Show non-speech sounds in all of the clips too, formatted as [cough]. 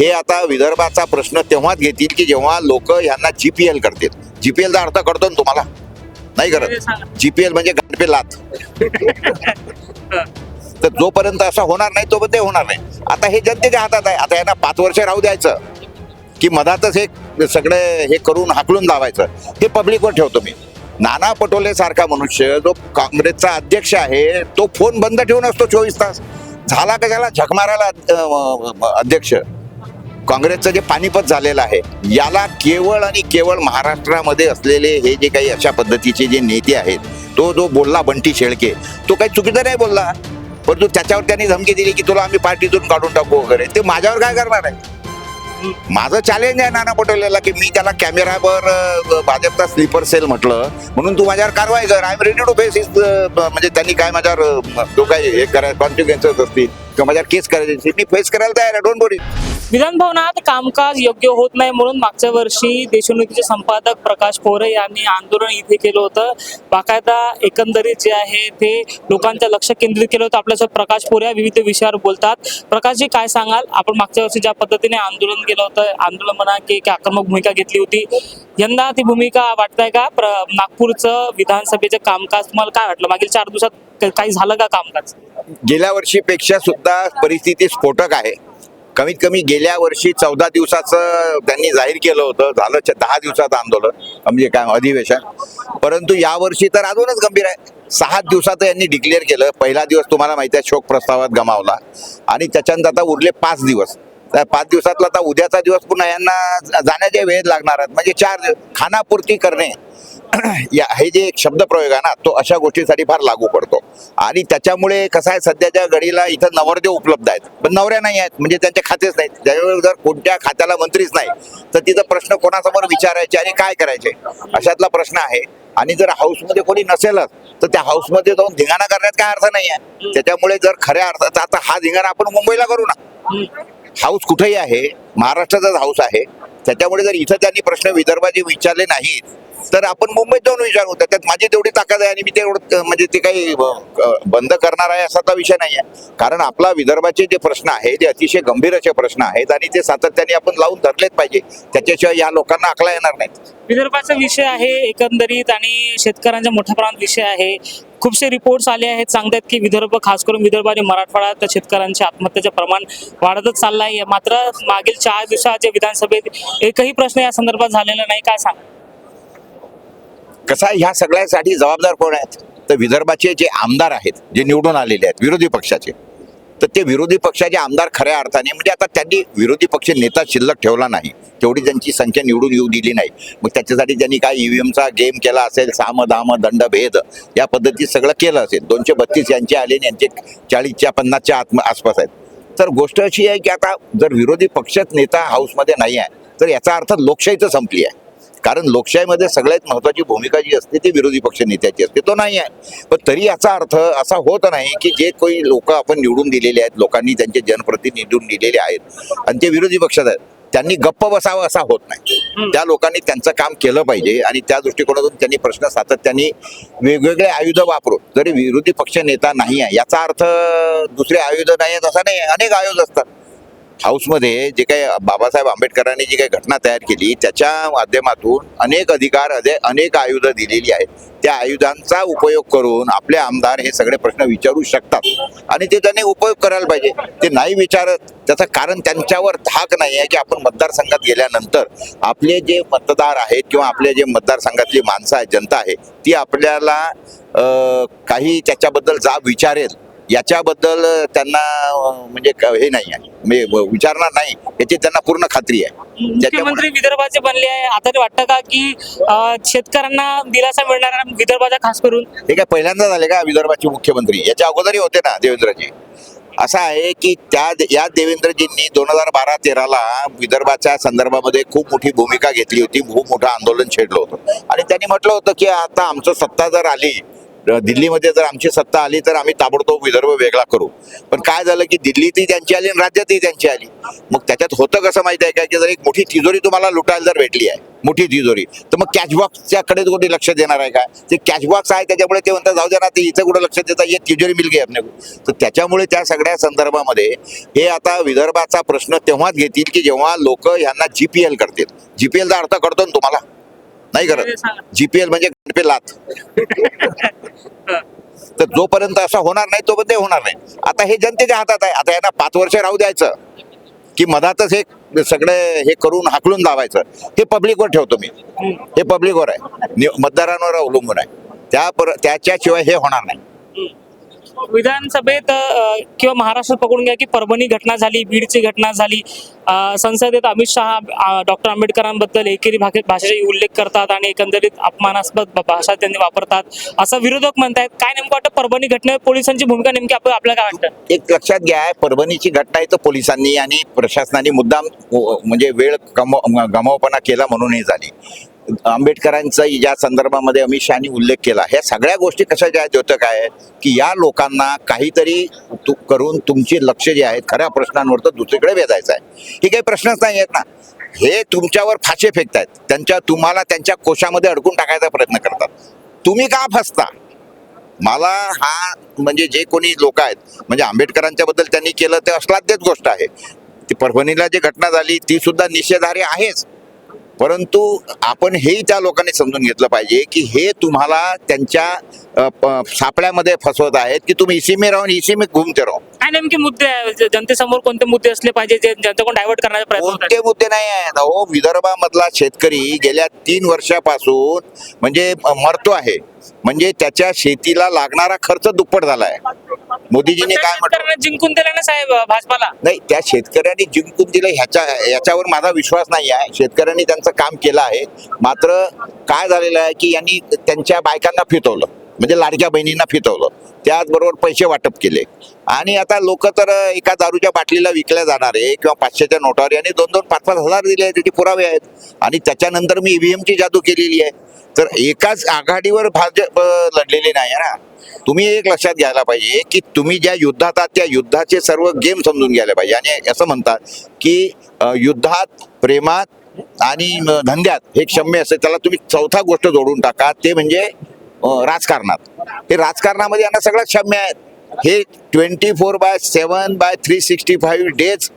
हे आता विदर्भाचा प्रश्न तेव्हाच घेतील की जेव्हा लोक यांना जीपीएल करतील. जीपीएलचा अर्थ कळतो ना तुम्हाला? नाही करत. जीपीएल म्हणजे गांडपे लात. तर जोपर्यंत असं होणार नाही तोपर्यंत ते होणार नाही. आता हे जनतेच्या हातात आहे. आता यांना पाच वर्ष राहू द्यायचं. की मधातच हे सगळे हे करून हाकलून लावायचं. हे पब्लिकवर ठेवतो मी. नाना पटोले सारखा मनुष्य जो काँग्रेसचा अध्यक्ष आहे तो फोन बंद ठेवून असतो चोवीस तास. झाला कशाला झक मारायला अध्यक्ष. काँग्रेसचं जे पानिपत झालेलं आहे याला केवळ आणि केवळ महाराष्ट्रामध्ये असलेले हे जे काही अशा पद्धतीचे जे नेते आहेत तो जो बोलला बंटी शेळके तो काही चुकीचा नाही बोलला. परंतु त्याच्यावर त्यांनी धमकी दिली की तुला आम्ही पार्टीतून काढून टाकू वगैरे. ते माझ्यावर काय करणार आहे? माझं चॅलेंज आहे नाना पटोलेला की मी त्याला कॅमेरावर भाजपचा स्लीपर सेल म्हटलं म्हणून तू माझ्यावर कारवाई कर. I am ready to face म्हणजे त्यांनी काय माझ्यावर जो काय हे करायला कॉन्सिक्वेन्सेस असतील किंवा माझ्यावर केस करायची मी फेस करायला तयार आहे. डोंट बोरी विधानभवनात कामकाज योग्य होत नाही म्हणून मागच्या वर्षी देशोन्नतीचे संपादक प्रकाश पोरे यांनी आंदोलन इथे केलं होतं. बाकायदा एकंदरीत जे आहे ते लोकांचं लक्ष केंद्रित केलं होतं. आपल्यासोबत प्रकाश पोरे या विविध विषयावर बोलतात. प्रकाशजी काय सांगाल? आपण मागच्या वर्षी ज्या पद्धतीने आंदोलन केलं होतं आंदोलन म्हणा की एक आक्रमक भूमिका घेतली होती यंदा ती भूमिका वाटताय का? प्र नागपूरचं विधानसभेचं कामकाज तुम्हाला काय वाटलं? मागील चार दिवसात काही झालं का कामकाज? गेल्या वर्षीपेक्षा सुद्धा परिस्थिती स्फोटक आहे. कमीत कमी गेल्या वर्षी चौदा दिवसाचं त्यांनी जाहीर केलं होतं. झालं दहा दिवसाचं आंदोलन म्हणजे काय अधिवेशन. परंतु यावर्षी तर अजूनच गंभीर आहे. सहा दिवसात यांनी डिक्लेअर केलं. पहिला दिवस तुम्हाला माहिती आहे शोक प्रस्तावात गमावला. आणि त्याच्यानंतर आता उरले पाच दिवस. तर पाच दिवसातला आता उद्याचा दिवस पुन्हा यांना जाण्याचे वेळ लागणार आहेत. म्हणजे चार दिवस. खानापूर्ती करणे [clears throat] या हे जे एक शब्दप्रयोग आहे ना तो अशा गोष्टीसाठी फार लागू पडतो. आणि त्याच्यामुळे कसं आहे सध्याच्या घडीला इथं नवरदेव उपलब्ध आहेत. पण नवऱ्या नाही आहेत म्हणजे त्यांचे खातेच नाहीत. त्याच्यामुळे जर कोणत्या खात्याला मंत्रीच नाही तर तिचा प्रश्न कोणासमोर विचारायचे आणि काय करायचे? अशातला प्रश्न आहे. आणि जर हाऊसमध्ये कोणी नसेलच तर त्या हाऊसमध्ये जाऊन धिंगाणा करण्यात काय अर्थ नाही आहे त्याच्यामुळे जर खऱ्या अर्थाचा आता हा धिंगाणा आपण मुंबईला करू ना. हाऊस कुठेही आहे महाराष्ट्राचाच हाऊस आहे. त्याच्यामुळे जर इथं त्यांनी प्रश्न विदर्भाचे विचारले नाहीत तर आपण मुंबईत जाऊन विचारू त्यात माझी तेवढी ताकद आहे आणि मी तेवढं म्हणजे ते काही बंद करणार आहे असा विषय नाही आहे कारण आपला विदर्भाचे जे प्रश्न आहे ते अतिशय गंभीर असे प्रश्न आहेत आणि ते सातत्याने आपण लावून धरलेच पाहिजे. त्याच्याशिवाय या लोकांना आकला येणार नाही विदर्भाचा विषय आहे एकंदरीत आणि शेतकऱ्यांचा मोठ्या प्रमाणात विषय आहे. खूपसे रिपोर्ट्स आले आहेत सांगतात की विदर्भ खास करून विदर्भ आणि मराठवाड्यात शेतकऱ्यांच्या आत्महत्याचे प्रमाण वाढतच चाललं आहे मात्र मागील चार दिवसाच्या विधानसभेत एकही प्रश्न या संदर्भात झालेला नाही काय सांग कसं आहे? ह्या सगळ्यासाठी जबाबदार कोण आहेत? तर विदर्भाचे जे आमदार आहेत जे निवडून आलेले आहेत विरोधी पक्षाचे. तर ते विरोधी पक्षाचे आमदार खऱ्या अर्थाने म्हणजे आता त्यांनी विरोधी पक्ष नेता शिल्लक ठेवला नाही. तेवढी त्यांची संख्या निवडून येऊ दिली नाही. मग त्याच्यासाठी त्यांनी काय ईव्हीएमचा गेम केला असेल साम दाम दंड भेद या पद्धतीत सगळं केलं असेल. दोनशे बत्तीस यांचे आले आणि यांचे चाळीसच्या पन्नासच्या आत्म आसपास आहेत. तर गोष्ट अशी आहे की आता जर विरोधी पक्षच नेता हाऊसमध्ये नाही आहे तर याचा अर्थ लोकशाहीचं संपली आहे. कारण लोकशाहीमध्ये सगळ्यात महत्वाची भूमिका जी असते ती विरोधी पक्ष नेत्याची असते. तो नाही आहे. पण तरी याचा अर्थ असा होत नाही की जे काही लोक आपण निवडून दिलेले आहेत लोकांनी त्यांचे जनप्रतिनिधी निवडून दिलेले आहेत आणि ते विरोधी पक्षात आहेत त्यांनी गप्प बसावं असा होत नाही. त्या लोकांनी त्यांचं काम केलं पाहिजे आणि त्या दृष्टिकोनातून त्यांनी प्रश्न सातत्याने वेगवेगळे आयुध वापरून जरी विरोधी पक्ष नेता नाही आहे याचा अर्थ दुसरे आयुध नाही आहेत असा नाही अनेक आयुध असतात. हाऊसमध्ये जे काही बाबासाहेब आंबेडकरांनी जी काही घटना तयार केली त्याच्या माध्यमातून अनेक अधिकार अनेक आयुधं दिलेली आहेत. त्या आयुधांचा उपयोग करून आपले आमदार हे सगळे प्रश्न विचारू शकतात. आणि ते त्यांनी उपयोग करायला पाहिजे. ते नाही विचारत त्याचं कारण त्यांच्यावर धाक नाही आहे की आपण मतदारसंघात गेल्यानंतर आपले जे मतदार आहेत किंवा आपले जे मतदारसंघातली माणसं आहेत जनता आहे ती आपल्याला काही त्याच्याबद्दल जाब विचारेल. याच्याबद्दल त्यांना म्हणजे हे नाही आहे. म्हणजे विचारणार नाही. याची त्यांना पूर्ण खात्री आहे. मुख्यमंत्री विदर्भाचे बनले आहे. आता ते वाटतं का की शेतकऱ्यांना दिलासा मिळणार विदर्भाचा खास करून? हे काय पहिल्यांदा झाले का विदर्भाचे मुख्यमंत्री? याच्या अगोदरही होते ना देवेंद्रजी. असं आहे की त्या या देवेंद्रजींनी दोन हजार बारा तेराला विदर्भाच्या संदर्भामध्ये खूप मोठी भूमिका घेतली होती. खूप मोठं आंदोलन छेडलं होतं. आणि त्यांनी म्हटलं होतं की आता आमचं सत्ता जर आली दिल्लीमध्ये जर आमची सत्ता आली तर आम्ही ताबडतोब विदर्भ वेगळा करू. पण काय झालं की दिल्लीतही त्यांची आली आणि राज्यातही त्यांची आली. मग त्याच्यात होतं कसं माहिती आहे का की जर एक मोठी तिजोरी तुम्हाला लुटायला जर भेटली आहे मोठी तिजोरी तर मग कॅशबॉक्सच्या कडे कोणी लक्ष देणार आहे का? ते कॅशबॉक्स आहे त्याच्यामुळे ते म्हणतात जाऊ दे ना ते इथं कुठं लक्ष देता? ये तिजोरी मिल गई आपल्या तर त्याच्यामुळे त्या सगळ्या संदर्भामध्ये हे आता विदर्भाचा प्रश्न तेव्हाच घेतील की जेव्हा लोक यांना जीपीएल करतील. जीपीएलचा अर्थ कळतो ना तुम्हाला? नाही करत. जीपीएल म्हणजे गणपे लात. तर जोपर्यंत असं होणार नाही तोपर्यंत ते होणार नाही. आता हे जनतेच्या हातात आहे. आता यांना पाच वर्ष राहू द्यायचं. की मधातच हे सगळं हे करून हाकलून लावायचं. हे पब्लिकवर ठेवतो मी. हे पब्लिकवर आहे. मतदारांवर अवलंबून आहे. त्या पर त्याच्याशिवाय हे होणार नाही. विधानसभेत किंवा महाराष्ट्रात पकडून घ्या की परभणी घटना झाली बीडची घटना झाली. संसदेत अमित शहा डॉक्टर आंबेडकरांबद्दल एकेरी भाषेचा उल्लेख करतात आणि एकंदरीत अपमानास्पद भाषा त्यांनी वापरतात. असं विरोधक म्हणतायत. काय नेमकं वाटतं? परभणी घटनेवर पोलिसांची भूमिका नेमकी आपल्याला काय वाटतं? एक लक्षात घ्या परभणीची घटना आहे तर पोलिसांनी आणि प्रशासनाने मुद्दाम म्हणजे वेळ गमाव गमावपणा केला म्हणून हे झाली. आंबेडकरांचा या संदर्भामध्ये अमित शहानी उल्लेख केला ह्या सगळ्या गोष्टी कशाच्या आहेत होतं काय आहे की या लोकांना काहीतरी तु- करून तुमचे लक्ष जे आहेत खऱ्या प्रश्नांवर तर दुसरीकडे वेधायचं आहे. हे काही प्रश्नच नाही आहेत ना. हे तुमच्यावर फाशे फेकतायत. त्यांच्या तुम्हाला त्यांच्या कोशामध्ये अडकून टाकायचा प्रयत्न करतात. तुम्ही का फसता? मला हा म्हणजे जे कोणी लोक आहेत म्हणजे आंबेडकरांच्या बद्दल त्यांनी केलं ते अश्लाघ्यच गोष्ट आहे. ती परभणीला जी घटना झाली ती सुद्धा निषेधार्ह आहेच. परंतु आपण हेही त्या लोकांनी समजून घेतलं पाहिजे की हे तुम्हाला त्यांच्या सापळ्यामध्ये फसवत आहेत की तुम्ही इसी में राहून इसी में घुमते राहो काय नेमके मुद्दे आहे? जनतेसमोर कोणते मुद्दे असले पाहिजे जे जनतेकडून डायव्हर्ट करण्याचा प्रयत्न होत कोणते मुद्दे नाही आहेत? अहो विदर्भामधला शेतकरी गेल्या तीन वर्षापासून म्हणजे मरतो आहे. म्हणजे त्याच्या शेतीला लागणारा खर्च दुप्पट झालाय. मोदीजीने काय म्हटलं? शेतकऱ्यांना जिंकून दिलं ना साहेब भाजपाला? नाही त्या शेतकऱ्यांनी जिंकून दिलं ह्याच्या याच्यावर माझा विश्वास नाही आहे. शेतकऱ्यांनी त्यांचं काम केलं आहे. मात्र काय झालेलं आहे की यांनी त्यांच्या बायकांना फितवलं म्हणजे लाडक्या बहिणींना फितवलं त्याचबरोबर पैसे वाटप केले. आणि आता लोक तर एका दारूच्या बाटलीला विकल्या जाणारे किंवा पाचशेच्या नोटावर आणि दोन दोन पाच पाच हजार दिले त्याचे पुरावे आहेत. आणि त्याच्यानंतर मी ईव्हीएमची जादू केलेली आहे. तर एकाच आघाडीवर भाजप लढलेली नाही आहे ना. तुम्ही एक लक्षात घ्यायला पाहिजे की तुम्ही ज्या युद्धात आहात त्या युद्धाचे सर्व गेम समजून घ्यायला पाहिजे. आणि असं म्हणतात की युद्धात प्रेमात आणि धंद्यात हे क्षम्य असते. त्याला तुम्ही चौथा गोष्ट जोडून टाका. ते म्हणजे राजकारणात. हे राजकारणामध्ये यांना सगळं क्षम्य आहेत. हे twenty four by seven by three sixty five days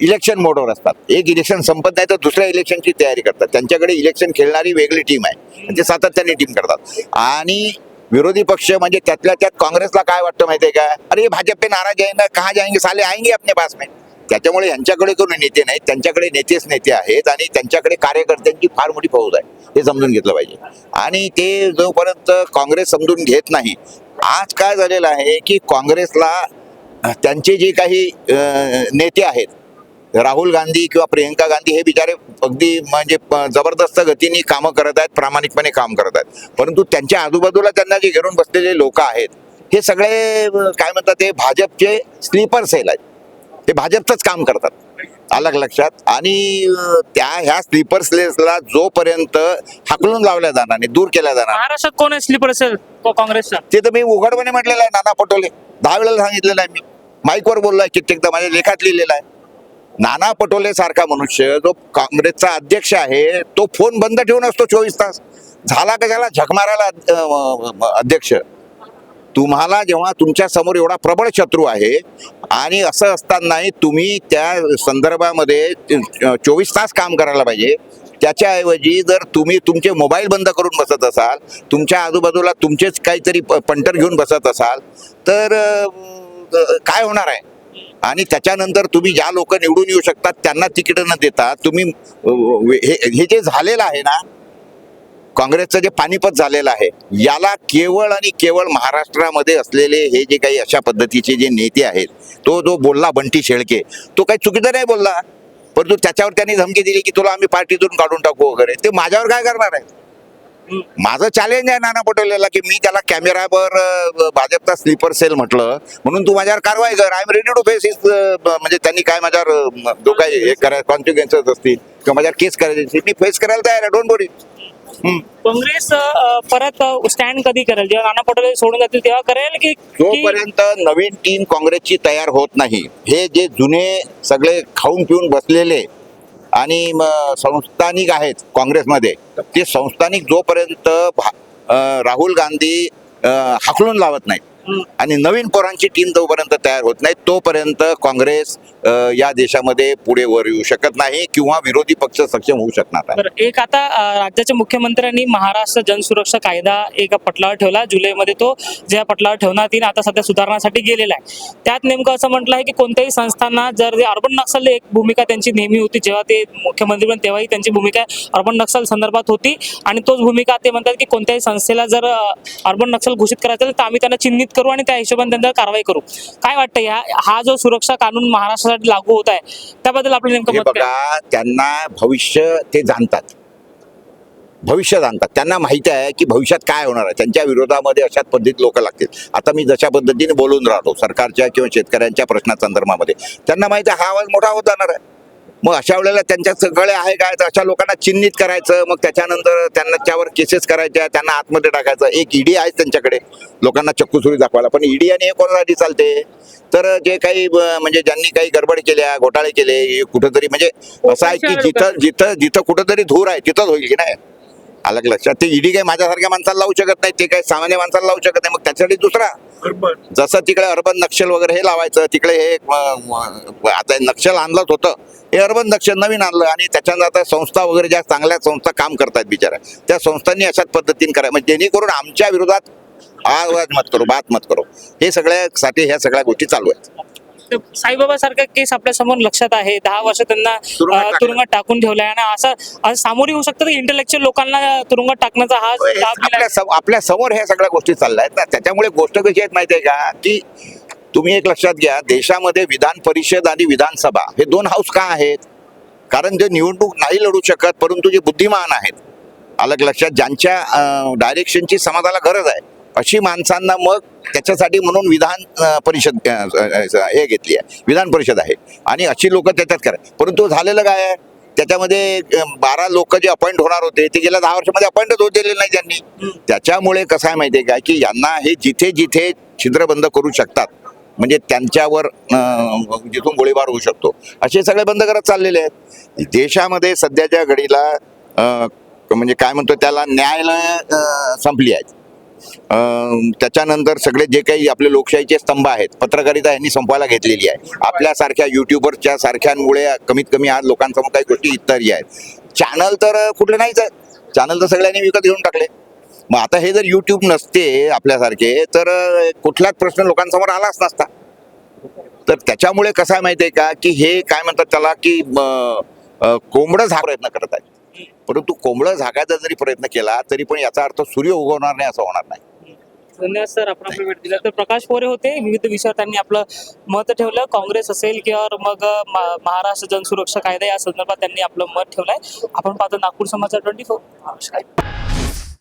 election मोडवर असतात. एक इलेक्शन संपत नाही तर दुसऱ्या इलेक्शनची तयारी करतात. त्यांच्याकडे इलेक्शन खेळणारी वेगळी टीम आहे. म्हणजे ते सातत्याने टीम करतात. आणि विरोधी पक्ष म्हणजे त्यातल्या त्यात काँग्रेसला काय वाटतं माहितीये का? अरे भाजप पे नाराज आहे ना कहा जाएंगे साले आएंगे अपने पास में. त्याच्यामुळे यांच्याकडे कोणी नेते नाहीत त्यांच्याकडे नेतेच नेते आहेत आणि त्यांच्याकडे कार्यकर्त्यांची फार मोठी फौज आहे. हे समजून घेतलं पाहिजे. आणि ते जोपर्यंत काँग्रेस समजून घेत नाही आज काय झालेलं आहे की काँग्रेसला त्यांचे जे काही नेते आहेत राहुल गांधी किंवा प्रियंका गांधी हे बिचारे अगदी म्हणजे जबरदस्त गतीने कामं करत आहेत प्रामाणिकपणे काम करत आहेत. परंतु त्यांच्या आजूबाजूला त्यांना जे घेरून बसलेले लोक आहेत हे सगळे काय म्हणतात ते भाजपचे स्लीपर सेल आहेत. ते भाजपचंच काम करतात. अलग लक्षात. आणि त्या ह्या स्लीपर सेल्सला जोपर्यंत हाकलून लावल्या जाणार नाही दूर केल्या जाणार महाराष्ट्रात कोण आहे स्लीपर असेल? को- काँग्रेसचा. ते तर मी उघडपणे म्हटलेलं आहे नाना पटोले. दहा वेळेला सांगितलेलं आहे मी. माईकवर बोललोय कित्येकदा माझ्या लेखात लिहिलेला आहे. नाना पटोले सारखा मनुष्य जो काँग्रेसचा अध्यक्ष आहे तो फोन बंद ठेवून असतो चोवीस तास. झाला कशाला झक मारायला अध्यक्ष. तुम्हाला जेव्हा तुमच्यासमोर एवढा प्रबळ शत्रू आहे आणि असं असतानाही तुम्ही त्या संदर्भामध्ये चोवीस तास काम करायला पाहिजे. त्याच्याऐवजी जर तुम्ही तुमचे मोबाईल बंद करून बसत असाल तुमच्या आजूबाजूला तुमचेच काहीतरी प- पंटर घेऊन बसत असाल तर काय होणार आहे? आणि त्याच्यानंतर तुम्ही ज्या लोक निवडून येऊ शकतात त्यांना तिकीट न देता तुम्ही हे हे जे झालेलं आहे ना काँग्रेसचं जे पानिपत झालेलं आहे याला केवळ आणि केवळ महाराष्ट्रामध्ये असलेले हे जे काही अशा पद्धतीचे जे नेते आहेत तो जो बोलला बंटी शेळके तो काही चुकीचा नाही बोलला. परंतु त्याच्यावर त्यांनी धमकी दिली की तुला आम्ही पार्टीतून काढून टाकू वगैरे. ते माझ्यावर काय करणार आहे? माझं चॅलेंज आहे नाना पटोलेला की मी त्याला कॅमेरावर भाजपचा स्लीपर सेल म्हटलं म्हणून तू माझ्यावर कारवाई कर. I am ready to face is म्हणजे त्यांनी काय माझ्यावर जो काही हे करायचं कॉन्सिक्वेन्सेस असतील किंवा माझ्यावर केस करायची मी फेस करायला तयार आहे. डोंट बोरी काँग्रेस परत स्टँड कधी करेल जेव्हा नाना पटोले सोडून जातील तेव्हा करेल की जोपर्यंत नवीन टीम काँग्रेसची तयार होत नाही हे जे जुने सगळे खाऊन पिऊन बसलेले आणि संस्थानिक आहेत काँग्रेसमध्ये ते संस्थानिक जोपर्यंत राहुल गांधी हाकलून लावत नाहीत. आणि नवीन पोरांची टीम जोपर्यंत तयार होत नाही तोपर्यंत काँग्रेस या देशामध्ये पुढे वर येऊ शकत नाही किंवा विरोधी पक्ष सक्षम होऊ शकणार नाही. एक आता राज्याच्या मुख्यमंत्र्यांनी महाराष्ट्र जनसुरक्षा कायदा एका पटलावर ठेवला जुलैमध्ये तो ज्या पटलावर ठेवण्यात येईल आता सध्या सुधारण्यासाठी गेलेला आहे. त्यात नेमकं असं म्हटलं आहे की कोणत्याही संस्थांना जर जे अर्बन नक्षल एक भूमिका त्यांची नेहमी होती जेव्हा ते मुख्यमंत्री पण तेव्हाही त्यांची भूमिका अर्बन नक्षल संदर्भात होती. आणि तोच भूमिका ते म्हणतात की कोणत्याही संस्थेला जर अर्बन नक्षल घोषित करायचं तर आम्ही त्यांना चिन्हित करू आणि त्या हिशोबाने त्यांच्यावर कारवाई करू. काय वाटतं या हा जो सुरक्षा कानून महाराष्ट्रासाठी लागू होत आहे त्याबद्दल आपलं नेमकं हे मत काय? बघा त्यांना भविष्य ते जाणतात. भविष्य जाणतात. त्यांना माहिती आहे की भविष्यात काय होणार आहे. त्यांच्या विरोधामध्ये अशाच पद्धतीत लोक लागतील. आता मी जशा पद्धतीने बोलून राहतो सरकारच्या किंवा शेतकऱ्यांच्या प्रश्नासंदर्भामध्ये. त्यांना माहिती आहे हा आवाज मोठा होत जाणार आहे. मग अशा वेळेला त्यांच्या सगळे आहे काय? तर अशा लोकांना चिन्हित करायचं मग त्याच्यानंतर त्यांना त्यावर केसेस करायच्या त्यांना आतमध्ये टाकायचं. एक ईडी आहे त्यांच्याकडे लोकांना चक्कूसुरी दाखवायला. पण ईडी आणि हे कोणासाठी चालते? तर जे काही म्हणजे ज्यांनी काही गडबड केल्या घोटाळे केले हे कुठंतरी म्हणजे असं आहे की जिथं जिथं जिथं कुठंतरी धूर आहे तिथंच होईल की नाही? का लक्षात. ते ईडी काही माझ्यासारख्या माणसाला लावू शकत नाही ते काही सामान्य माणसाला लावू शकत नाही. मग त्याच्यासाठी दुसरा जसं तिकडे अर्बन नक्षल वगैरे हे लावायचं तिकडे हे आता नक्षल आणलंच होतं. हे अर्बन नक्षल नवीन आणलं आणि त्याच्यानंतर आता संस्था वगैरे ज्या चांगल्या संस्था काम करतात बिचारा त्या संस्थांनी अशाच पद्धतीने करायचं म्हणजे जेणेकरून आमच्या विरोधात आवाज मत करू बात मत करू. हे सगळ्यासाठी ह्या सगळ्या गोष्टी चालू आहेत. साईबाबा सारखा केस आपल्यासमोर लक्षात आहे. दहा वर्ष त्यांना तुरुंगात टाकून ठेवलाय. आणि असं असं सामोरी होऊ शकतं की इंटेलेक्च्युअल लोकांना तुरुंगात टाकण्याचा हा. आपल्या सम- आपल्यासमोर ह्या सगळ्या गोष्टी चालल्या आहेत. ना त्याच्यामुळे गोष्ट कशी आहेत माहिती आहे का? की तुम्ही एक लक्षात घ्या देशामध्ये विधान परिषद आणि विधानसभा हे दोन हाऊस का आहेत? कारण जे निवडणूक नाही लढू शकत परंतु जे बुद्धिमान आहेत. अलग लक्षात ज्यांच्या डायरेक्शनची समाजाला गरज आहे. अशी माणसांना मग त्याच्यासाठी म्हणून विधान परिषद हे घेतली आहे. विधान परिषद आहे. आणि अशी लोक त्याच्यात करा. परंतु झालेलं काय आहे? त्याच्यामध्ये बारा लोक जे अपॉइंट होणार होते ते गेल्या दहा वर्षामध्ये अपॉइंटच होत दिलेले नाही त्यांनी त्याच्यामुळे कसं आहे माहितीये काय की? यांना हे जिथे जिथे छिद्र बंद करू शकतात म्हणजे त्यांच्यावर जिथून गोळीबार होऊ शकतो असे सगळे बंद करत चाललेले आहेत. देशामध्ये सध्याच्या घडीला म्हणजे काय म्हणतो त्याला न्यायालय संपली आहेत त्याच्यानंतर सगळे जे काही आपले लोकशाहीचे स्तंभ आहेत पत्रकारिता यांनी संपवायला घेतलेली आहे. आपल्यासारख्या युट्यूबरच्या सारख्यांमुळे कमीत कमी आज लोकांसमोर काही गोष्टी इतर आहेत. चॅनल तर कुठले नाहीच आहेत चॅनल तर सगळ्यांनी विकत घेऊन टाकले. मग आता हे जर यूट्यूब नसते आपल्यासारखे तर कुठलाच प्रश्न लोकांसमोर आलाच नसता. तर त्याच्यामुळे कसं आहे माहितीये का की हे काय म्हणतात त्याला की कोंबडं झा प्रयत्न करत आहेत. परंतु कोंबडं झाकायचा जरी प्रयत्न केला तरी पण याचा अर्थ सूर्य उगवणार नाही असं होणार नाही. धन्यवाद सर. आपण आपला भेट दिला. तर प्रकाश पोरे होते. विविध विषयावर त्यांनी आपलं मत ठेवलं. काँग्रेस असेल किंवा मग महाराष्ट्र जनसुरक्षा कायदा या संदर्भात त्यांनी आपलं मत ठेवलंय. आपण पाहतो नागपूर समाचार ट्वेंटी फोर.